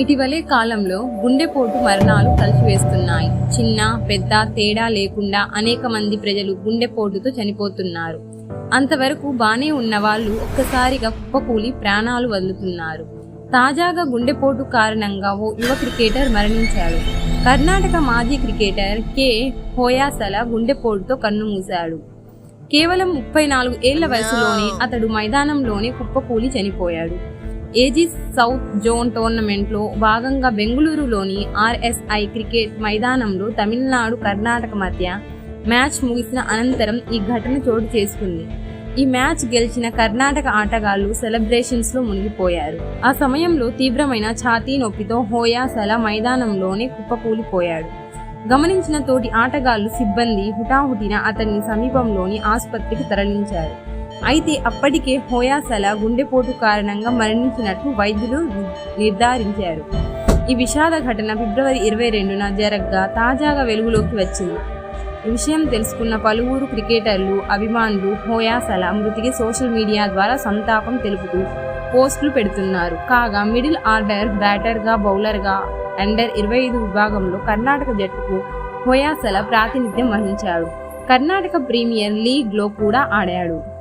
ఇటీవలే కాలంలో గుండెపోటు మరణాలు కలిసివేస్తున్నాయి చిన్న పెద్ద తేడా లేకుండా అనేక మంది ప్రజలు గుండెపోటుతో చనిపోతున్నారు. అంతవరకు బానే ఉన్న వాళ్ళు ఒక్కసారిగా కుప్పకూలి ప్రాణాలు వదులుతున్నారు. తాజాగా గుండెపోటు కారణంగా ఓ యువ క్రికెటర్ మరణించాడు. కర్ణాటక మాజీ క్రికెటర్ కె. హోయాసల గుండెపోటుతో కన్నుమూశాడు. కేవలం ముప్పై నాలుగు ఏళ్ళ వయసులోనే అతడు మైదానంలోనే కుప్పకూలి చనిపోయాడు. ఏజీస్ సౌత్ జోన్ టోర్నమెంట్లో భాగంగా బెంగళూరులోని ఆర్ఎస్ఐ క్రికెట్ మైదానంలో తమిళనాడు కర్ణాటక మధ్య మ్యాచ్ ముగిసిన అనంతరం ఈ ఘటన చోటు చేసుకుంది. ఈ మ్యాచ్ గెలిచిన కర్ణాటక ఆటగాళ్ళు సెలబ్రేషన్స్లో మునిగిపోయారు. ఆ సమయంలో తీవ్రమైన ఛాతీ నొప్పితో హోయాసల మైదానంలోనే కుప్పకూలిపోయాడు. గమనించిన తోటి ఆటగాళ్ళు సిబ్బంది హుటాహుటిన అతన్ని సమీపంలోని ఆసుపత్రికి తరలించారు. అయితే అప్పటికే హోయాసల గుండెపోటు కారణంగా మరణించినట్లు వైద్యులు నిర్ధారించారు. ఈ విషాద ఘటన ఫిబ్రవరి ఇరవై రెండున జరగ్గా తాజాగా వెలుగులోకి వచ్చింది. ఈ విషయం తెలుసుకున్న పలువురు క్రికెటర్లు అభిమానులు హోయాసల మృతికి సోషల్ మీడియా ద్వారా సంతాపం తెలుపుతూ పోస్టులు పెడుతున్నారు. కాగా మిడిల్ ఆర్డర్ బ్యాటర్గా బౌలర్గా అండర్ ఇరవై ఐదు విభాగంలో కర్ణాటక జట్టుకు హోయాసల ప్రాతినిధ్యం వహించాడు. కర్ణాటక ప్రీమియర్ లీగ్లో కూడా ఆడాడు.